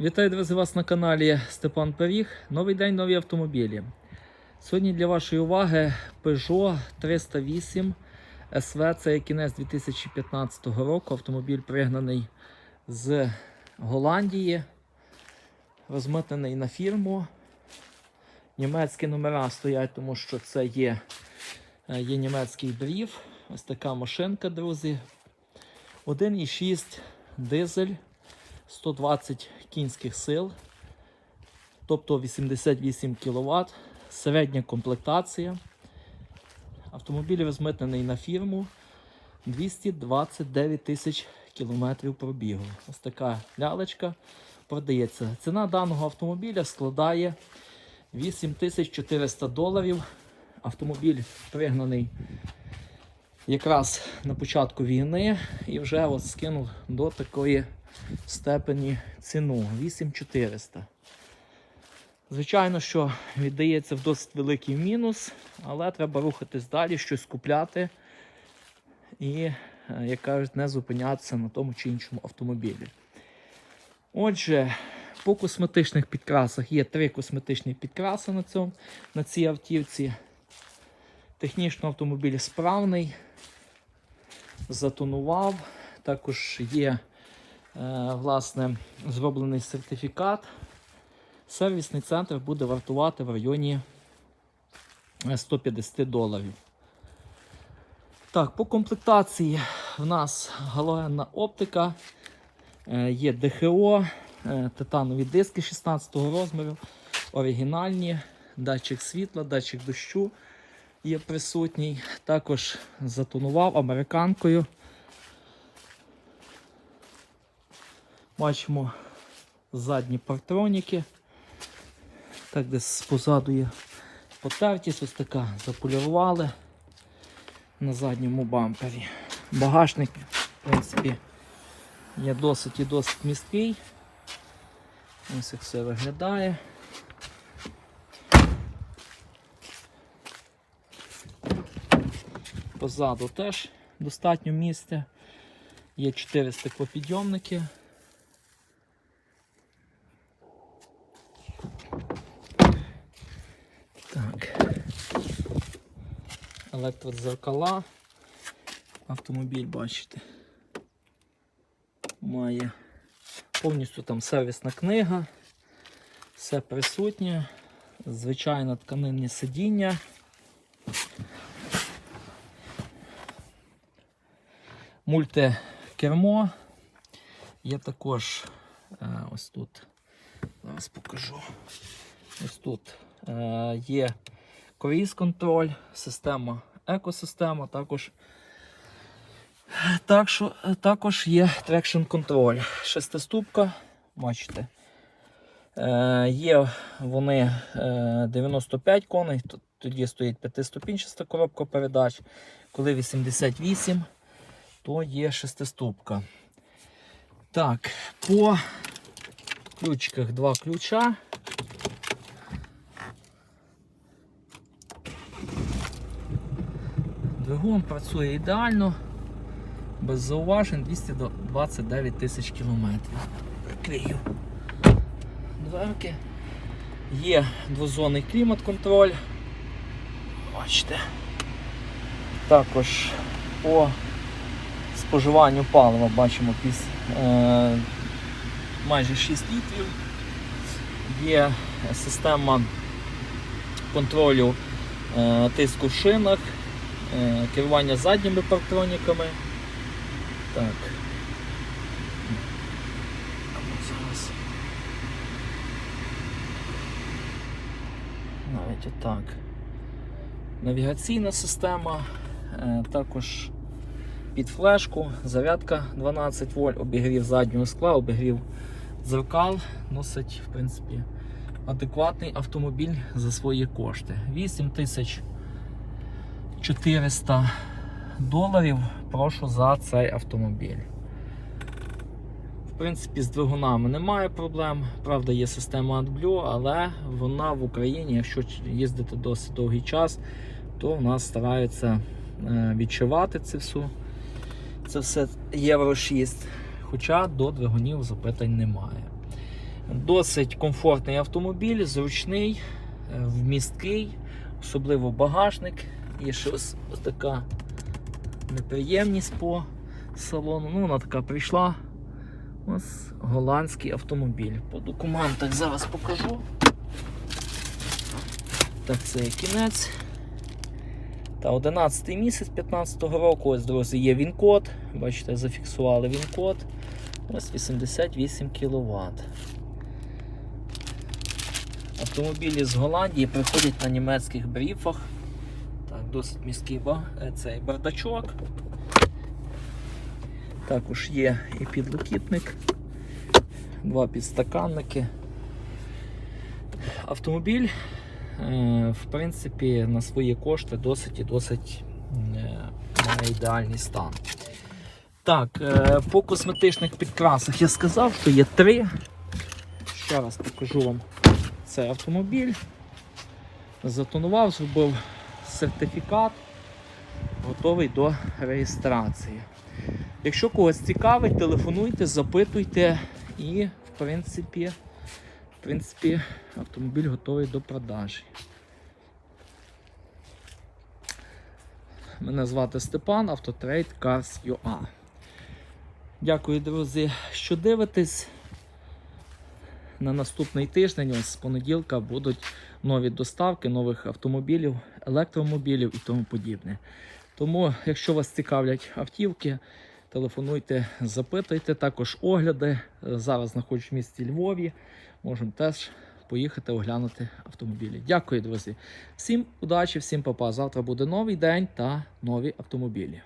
Вітаю друзі вас на каналі Степан Пиріг. Новий день, нові автомобілі. Сьогодні для вашої уваги Peugeot 308 SV. Це кінець 2015 року. Автомобіль пригнаний з Голландії, розмитнений на фірму. Німецькі номера стоять, тому що це є, е, є німецький брів. Ось така машинка, друзі. 1,6 дизель. 120 кінських сил, тобто 88 кВт, середня комплектація. Автомобіль розмитнений на фірму 229 тисяч кілометрів пробігу. Ось така лялечка продається. Ціна даного автомобіля складає 8400 доларів. Автомобіль пригнаний якраз на початку війни і вже от скинув до такої степені ціну 8400. Звичайно, що віддається в досить великий мінус, але треба рухатись далі, щось купляти і, е, як кажуть, не зупинятися на тому чи іншому автомобілі. Отже, по косметичних підкрасах є три косметичні підкраси на, цьому, на цій автівці. Технічно автомобіль справний, затонував. Також є власне, зроблений сертифікат. Сервісний центр буде вартувати в районі е, 150 доларів. Так, по комплектації в нас галогенна оптика, е, є ДХО, е, титанові диски 16 розміру, оригінальні, датчик світла, датчик дощу є присутній. Також затонував американкою. Бачимо задні партроніки. Так, десь позаду є потертість, ось така заполірували на задньому бампері. Багажник, в принципі, є досить і досить місткий. Ось як все виглядає. Позаду теж достатньо місця. Є 4 стеклопідйомники. Так. Електродзеркала. Автомобіль, бачите, має повністю там сервісна книга, все присутнє, звичайно тканинні сидіння. Мультикермо. Є також е, ось тут, зараз покажу. Ось тут е, є круїз контроль, система екосистема, також, так що, також є трекшн контроль. Шестиступка, бачите. Е, є вони е, 95 коней, т- тоді стоїть п'ятиступінчаста коробка передач. Коли 88, то є шестиступка. Так, по ключиках два ключа. Двигун працює ідеально, без зауважень 229 тисяч кілометрів. Прикрию дверки. Є двозонний клімат-контроль. Бачите. Також по споживанню палива бачимо піс, е, майже 6 літрів. Є система контролю е, тиску в шинах, керування задніми парктроніками. Так. Зараз. Навіть отак. Навігаційна система, е, також під флешку, зарядка 12 вольт, обігрів заднього скла, обігрів дзеркал, носить, в принципі, адекватний автомобіль за свої кошти. 8400 доларів прошу за цей автомобіль. В принципі, з двигунами немає проблем. Правда, є система AdBlue, але вона в Україні, якщо їздити досить довгий час, то в нас стараються е, відчувати це все. Це все Євро 6. Хоча до двигунів запитань немає. Досить комфортний автомобіль, зручний, е, вмісткий, особливо багажник. Є ще ось, ось така неприємність по салону. Ну, вона така прийшла. Ось голландський автомобіль. По документах зараз покажу. Так, це є кінець. Та 11 місяць 15 року, ось, друзі, є він-код. Бачите, зафіксували він-код. Ось 88 кВт. Автомобілі з Голландії приходять на німецьких бріфах. Досить міський е, цей бардачок. Також є і підлокітник, два підстаканники. Автомобіль, е, в принципі, на свої кошти досить і досить е, має ідеальний стан. Так, по косметичних підкрасах я сказав, що є три. Ще раз покажу вам цей автомобіль. Затонував, зробив сертифікат, готовий до реєстрації. Якщо когось цікавить, телефонуйте, запитуйте і, в принципі, в принципі, автомобіль готовий до продажі. Мене звати Степан, Автотрейд Cars UA. Дякую, друзі, що дивитесь. На наступний тиждень, з понеділка, будуть нові доставки нових автомобілів, електромобілів і тому подібне. Тому, якщо вас цікавлять автівки, телефонуйте, запитуйте. Також огляди. Зараз знаходжусь в місті Львові. Можемо теж поїхати оглянути автомобілі. Дякую, друзі. Всім удачі, всім папа. Завтра буде новий день та нові автомобілі.